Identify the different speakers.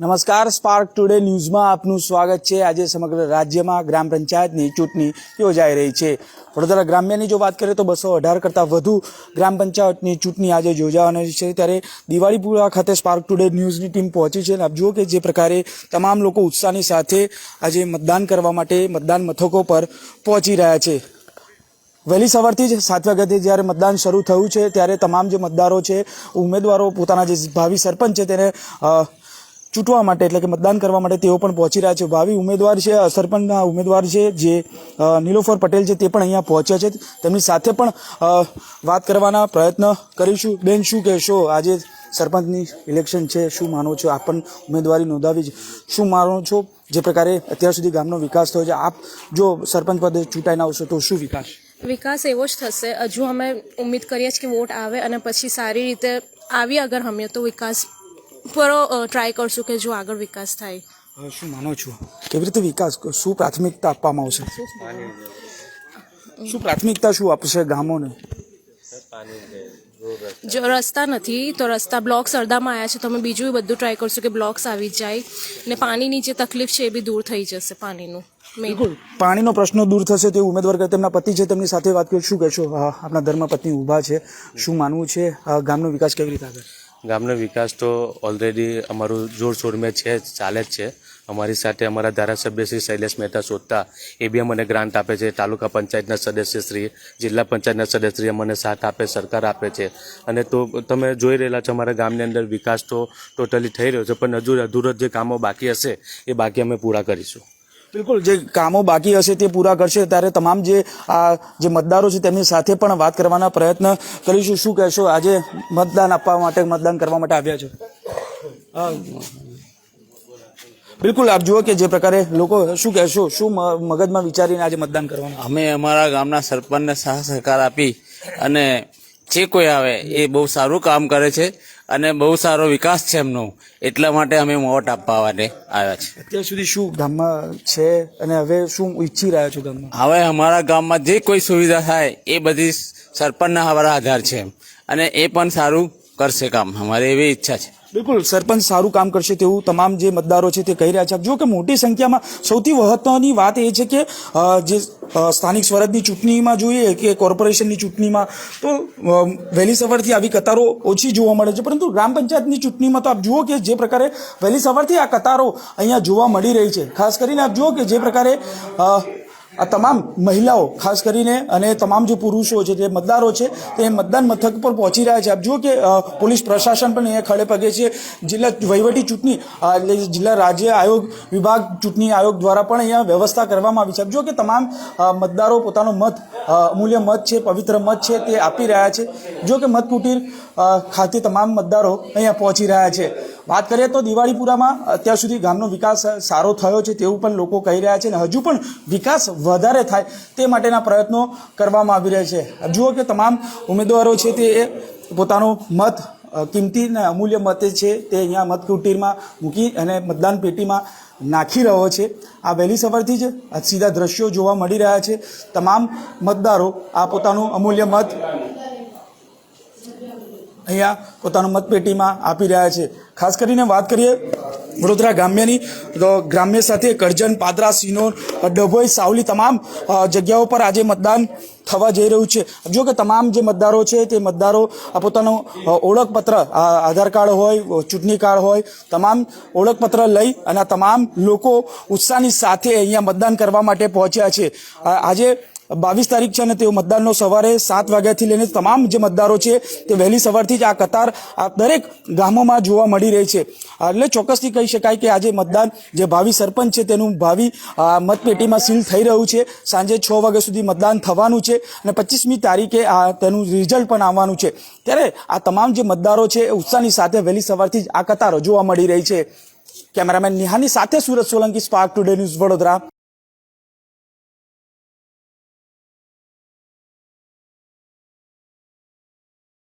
Speaker 1: નમસ્કાર spark today ન્યૂઝમાં આપનું સ્વાગત છે. આજે સમગ્ર રાજ્યમાં ગ્રામ પંચાયતની ચૂંટણી યોજાઈ રહી છે. વડોદરા ગ્રામ્યની જો વાત કરીએ તો બસો અઢાર કરતાં વધુ ગ્રામ પંચાયતની ચૂંટણી આજે યોજાવાની છે. ત્યારે દિવાળીપુરા ખાતે સ્પાર્ક ટુડે ન્યૂઝની ટીમ પહોંચી છે અને આપ જુઓ કે જે પ્રકારે તમામ લોકો ઉત્સાહની સાથે આજે મતદાન કરવા માટે મતદાન મથકો પર પહોંચી રહ્યા છે. વહેલી સવારથી જ સાત વાગ્યાથી જ્યારે મતદાન શરૂ થયું છે, ત્યારે તમામ જે મતદારો છે, ઉમેદવારો પોતાના જે ભાવિ સરપંચ છે તેને ચૂંટવા માટે, એટલે કે મતદાન કરવા માટે તેઓ પણ પહોંચી રહ્યા છે. ભાવિ ઉમેદવાર છે સરપંચના ઉમેદવાર છે, જે નીલોફર પટેલ છે, તે પણ અહીંયા પહોંચ્યા છે. તેમની સાથે પણ વાત કરવાના પ્રયત્ન કરીશું. બેન, શું કહેશો? આજે સરપંચની ઇલેક્શન છે. શું માનો છો? આપ પણ ઉમેદવારી નોંધાવી શું માનો છો? જે પ્રકારે અત્યાર સુધી ગામનો વિકાસ થયો છે. આપ જો સરપંચ પદે ચૂંટાઈને આવશો તો શું વિકાસ?
Speaker 2: વિકાસ એવો જ થશે. હજુ અમે ઉમ્મીદ કરીએ છીએ કે વોટ આવે અને પછી સારી રીતે આવી અગર અમે તો વિકાસ પૂરો ટ્રાય કરશું કે જો આગળ વિકાસ થાય.
Speaker 1: શું માનો છો? કેવી રીતે વિકાસ? શું પ્રાથમિકતા આપવામાં આવશે? શું પ્રાથમિકતા શું આપશે ગામોને?
Speaker 2: જો રસ્તા નથી તો રસ્તા બ્લોક્સ અડધામાં આવ્યા છે. તો અમે બીજું બધું ટ્રાય કરશું કે બ્લોક્સ આવી જાય. ને પાણીની જે તકલીફ છે એ બી દૂર થઈ જશે પાણીનું.
Speaker 1: બિલકુલ. પાણીનો પ્રશ્ન દૂર થશે તે ઉમેદવાર કરે તેમના પતિ છે તેમની સાથે વાત કરી શું કહેશો? આપણા ધર્મપત્ની ઊભા છે. શું માનવું છે? ગામનો વિકાસ કેવી રીતે આગળ?
Speaker 3: ગામનો વિકાસ તો ઓલરેડી અમારું જોરશોરમાં છે, ચાલે જ છે. અમારી સાથે અમારા ધારાસભ્ય શ્રી શૈલેષ મહેતા શોધતા એ બી અમને ગ્રાન્ટ આપે છે. તાલુકા પંચાયતના સદસ્ય શ્રી, જિલ્લા પંચાયતના સદસ્યશ્રી અમને સાથ આપે, સરકાર આપે છે. અને તો તમે જોઈ રહેલા છો અમારા ગામની અંદર વિકાસ તો ટોટલી થઈ રહ્યો છે, પણ હજુ અધૂરો જે કામો બાકી હશે, એ બાકી અમે પૂરા કરીશું.
Speaker 1: બિલકુલ, જે કામો બાકી હશે તે પૂરા કરશે. ત્યારે તમામ જે, આ, જે મતદારો છે તેમની સાથે પણ વાત કરવાના પ્રયત્ન કરીશું. શું કહેશો? આજે મતદાન આપવા માટે, મતદાન કરવા માટે આવ્યા છો. બિલકુલ, આપ જુઓ કે જે પ્રકારે લોકો, શું કહેશો? શું મગજમાં વિચારીને આજે મતદાન કરવાનું?
Speaker 4: અમે અમારા ગામના સરપંચને સાહ સહકાર આપી અને જે કોઈ આવે એ બહુ સારું કામ કરે છે. અને બહુ સારો વિકાસ છે એમનો. એટલા માટે અમે વોટ આપવા માટે આવ્યા છે.
Speaker 1: અત્યાર સુધી શું ગામમાં છે અને હવે શું ઈચ્છી રહ્યા છો ગામમાં?
Speaker 4: હવે અમારા ગામમાં જે કોઈ સુવિધા થાય એ બધી સરપંચના હવારા આધાર છે અને એ પણ સારું કરશે કામ. અમારી એવી ઈચ્છા છે.
Speaker 1: બિલકુલ, સરપંચ સારું કામ કરશે તેવું તમામ જે મતદારો છે તે કહી રહ્યા છે. જુઓ કે મોટી સંખ્યામાં સૌથી મહત્વની વાત એ છે કે જે સ્થાનિક સ્વરાજની ચૂંટણીમાં જોઈએ કે કોર્પોરેશનની ચૂંટણીમાં, તો વહેલી સવારથી આવી કતારો ઓછી જોવા મળે છે. પરંતુ ગ્રામ પંચાયતની ચૂંટણીમાં તો આપ જુઓ કે જે પ્રકારે વહેલી સવારથી આ કતારો અહીંયા જોવા મળી રહી છે. ખાસ કરીને આપ જુઓ કે જે પ્રકારે આ તમામ મહિલાઓ, ખાસ કરીને અને તમામ જે પુરુષો છે, જે મતદારો છે, તે મતદાન મથક પર પહોંચી રહ્યા છે. આપ જુઓ કે પોલીસ પ્રશાસન પણ અહીંયા ખડે પગે છે. જિલ્લા વહીવટી ચૂંટણી એટલે જિલ્લા રાજ્ય આયોગ વિભાગ ચૂંટણી આયોગ દ્વારા પણ અહીંયા વ્યવસ્થા કરવામાં આવી છે. આપ જુઓ કે તમામ મતદારો પોતાનો મત અમૂલ્ય મત છે, પવિત્ર મત છે, તે આપી રહ્યા છે. જો કે મત કુટીર ખાતે તમામ મતદારો અહીંયા પહોંચી રહ્યા છે. વાત કરીએ તો દિવાળીપુરામાં અત્યાર સુધી ગામનો વિકાસ સારો થયો છે તેવું પણ લોકો કહી રહ્યા છે અને હજુ પણ વિકાસ વધારે થાય તે માટેના પ્રયત્નો કરવામાં આવી રહ્યા છે. જુઓ કે તમામ ઉમેદવારો છે તે પોતાનો મત કિંમતી અને અમૂલ્ય મત છે તે અહીંયા મતકુટીરમાં મૂકી અને મતદાન પેટીમાં નાખી રહ્યો છે. આ વહેલી સવારથી જ સીધા દ્રશ્યો જોવા મળી રહ્યા છે. તમામ મતદારો આ પોતાનું અમૂલ્ય મત અહીંયા પોતાનું મતપેટીમાં આપી રહ્યા છે. ખાસ કરીને વાત કરીએ વડોદરા ગ્રામ્યની તો ગ્રામ્ય સાથે કરજણ, પાદરા, સિનોર, ડભોઈ, સાવલી તમામ જગ્યાઓ પર આજે મતદાન થવા જઈ રહ્યું છે. જો કે તમામ જે મતદારો છે તે મતદારો પોતાનું ઓળખપત્ર આધાર કાર્ડ હોય ચૂંટણી કાર્ડ હોય, તમામ ઓળખપત્ર લઈ અને તમામ લોકો ઉત્સાહની સાથે અહીંયા મતદાન કરવા માટે પહોંચ્યા છે. આજે બાવીસ તારીખ છે અને તેઓ મતદાનનો સવારે સાત વાગ્યાથી લઈને તમામ જે મતદારો છે તે વહેલી સવારથી જ આ કતાર આ દરેક ગામોમાં જોવા મળી રહી છે. એટલે ચોક્કસથી કહી શકાય કે આજે મતદાન જે ભાવિ સરપંચ છે તેનું ભાવિ મતપેટીમાં સીલ થઈ રહ્યું છે. સાંજે છ વાગ્યા સુધી મતદાન થવાનું છે અને પચીસમી તારીખે આ તેનું રિઝલ્ટ પણ આવવાનું છે. ત્યારે આ તમામ જે મતદારો છે ઉત્સાહની સાથે વહેલી સવારથી જ આ કતારો જોવા મળી રહી છે. કેમેરામેન નિહાની સાથે Surat Solanki spark today news Vadodara.